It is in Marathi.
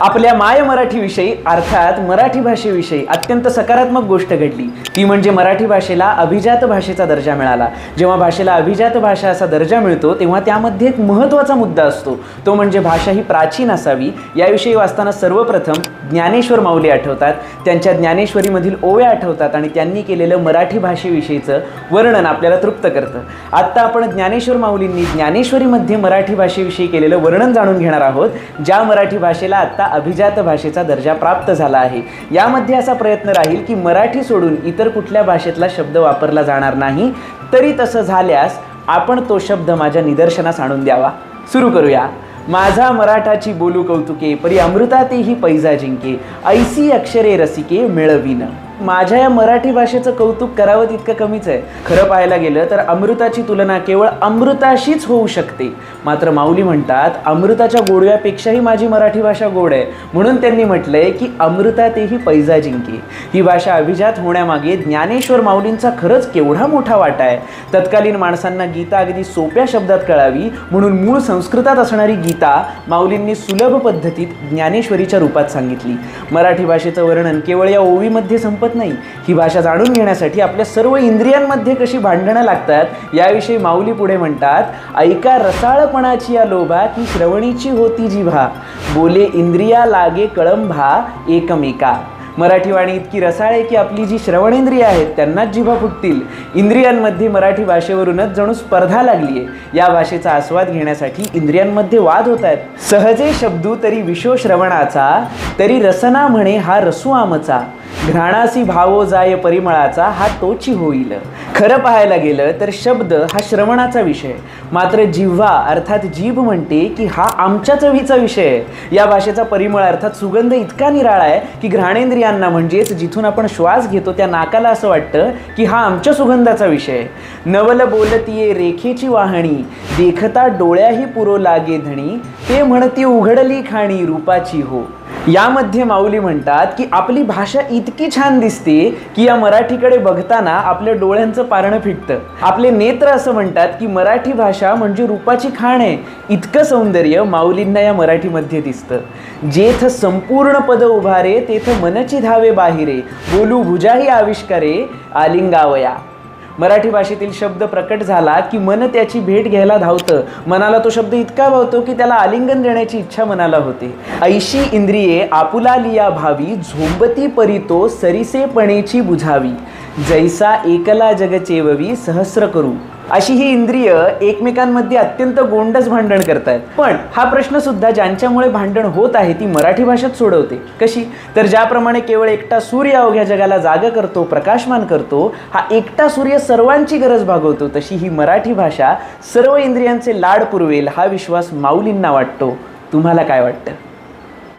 आपल्या माय मराठीविषयी अर्थात मराठी भाषेविषयी अत्यंत सकारात्मक गोष्ट घडली. ती म्हणजे मराठी भाषेला अभिजात भाषेचा दर्जा मिळाला. जेव्हा भाषेला अभिजात भाषा असा दर्जा मिळतो तेव्हा त्यामध्ये एक महत्त्वाचा मुद्दा असतो. तो म्हणजे भाषा ही प्राचीन असावी. याविषयी वाचताना सर्वप्रथम ज्ञानेश्वर माऊली आठवतात. त्यांच्या ज्ञानेश्वरीमधील ओव्या आठवतात आणि त्यांनी केलेलं मराठी भाषेविषयीचं वर्णन आपल्याला तृप्त करतं. आत्ता आपण ज्ञानेश्वर माऊलींनी ज्ञानेश्वरीमध्ये मराठी भाषेविषयी केलेलं वर्णन जाणून घेणार आहोत. ज्या मराठी भाषेला आत्ता अभिजात भाषेचा दर्जा प्राप्त झाला आहे. यामध्ये असा प्रयत्न राहील की मराठी सोडून इतर कुठल्या भाषेतला शब्द वापरला जाणार नाही तरी तसं झाल्यास आपण तो शब्द माझ्या निदर्शनास आणून द्यावा. सुरू करूया. माझा मराठाची बोलू कौतुके परी अमृतातेही पैजा जिंके ऐसी अक्षरे रसिके मिळविन. माझ्या या मराठी भाषेचं कौतुक करावं तितकं कमीच आहे. खरं पाहायला गेलं तर अमृताची तुलना केवळ अमृताशीच होऊ शकते. मात्र माऊली म्हणतात अमृताच्या गोडव्यापेक्षाही माझी मराठी भाषा गोड आहे. म्हणून त्यांनी म्हटलंय की अमृतातेही पैजा जिंके ही भाषा अभिजात होण्यामागे ज्ञानेश्वर माऊलींचा खरंच केवढा मोठा वाटा आहे. तत्कालीन माणसांना गीता अगदी सोप्या शब्दात कळावी म्हणून मूळ संस्कृतात असणारी गीता माऊलींनी सुलभ पद्धतीत ज्ञानेश्वरीच्या रूपात सांगितली. मराठी भाषेचं वर्णन केवळ या ओवीमध्ये संपत नाही. ही भाषा जाणून घेण्यासाठी आपल्या सर्व इंद्रियांमध्ये कशी भांडणं लागतात याविषयी माऊली पुढे म्हणतात ऐका रसाळपणाची या लोभा की श्रवणीची होती जिभा बोले इंद्रिया लागे कळंभा एकमेका. मराठी वाणी इतकी रसाळ आहे की आपली जी श्रवणेंद्रिय आहेत त्यांनाच जिभा फुटतील इंद्रियांमध्ये मराठी भाषेवरूनच जणू स्पर्धा लागली आहे. या भाषेचा आस्वाद घेण्यासाठी इंद्रियांमध्ये वाद होत आहेत. सहजे शब्दू तरी विशो श्रवणाचा तरी रसना म्हणे हा रसू आमचा घ्राणासी भावो जाय परिमळाचा हा तोची होईल. खरं पाहायला गेलं तर शब्द हा श्रवणाचा विषय. मात्र जिव्हा अर्थात जीभ म्हणते की हा आमच्या चवीचा विषय. आहे या भाषेचा परिमळ अर्थात सुगंध इतका निराळा आहे की घ्राणेंद्रियांना म्हणजेच जिथून आपण श्वास घेतो त्या नाकाला असं वाटतं की हा आमच्या सुगंधाचा विषय. नवल बोलतीये रेखेची वाहणी. देखता डोळ्याही पुरो लागे धणी ते म्हणती उघडली खाणी रूपाची हो. यामध्ये माऊली म्हणतात की आपली भाषा इतकी छान दिसते की या मराठीकडे बघताना आपल्या डोळ्यांचं पारणं फिटतं. आपले नेत्र असं म्हणतात की मराठी भाषा म्हणजे रूपाची खाण आहे. इतकं सौंदर्य माऊलींना या मराठीमध्ये दिसतं. जेथ संपूर्ण पद उभारे तेथ मनची धावे बाहिरे. बोलू भुजाही आविष्कारे आलिंगावया. मराठी भाषेतील शब्द प्रकट झाला की मन त्याची भेट घ्यायला धावतं. मनाला तो शब्द इतका भावतो की त्याला आलिंगन देण्याची इच्छा मनाला होते. ऐशी इंद्रिये आपुला लिया भावी झोंबती परितो सरिसेपणेची बुझावी. जैसा एकला जगचेववी सहस्र करू. अशी ही इंद्रिय एकमेकांमध्ये अत्यंत गोंडस भांडण करतायत. पण हा प्रश्न सुद्धा ज्यांच्यामुळे भांडण होत आहे ती मराठी भाषेत सोडवते. कशी? तर ज्याप्रमाणे केवळ एकटा सूर्य अवघ्या जगाला जाग करतो प्रकाशमान करतो हा एकटा सूर्य सर्वांची गरज भागवतो तशी ही मराठी भाषा सर्व इंद्रियांचे लाड पुरवेल हा विश्वास माऊलींना वाटतो. तुम्हाला काय वाटतं?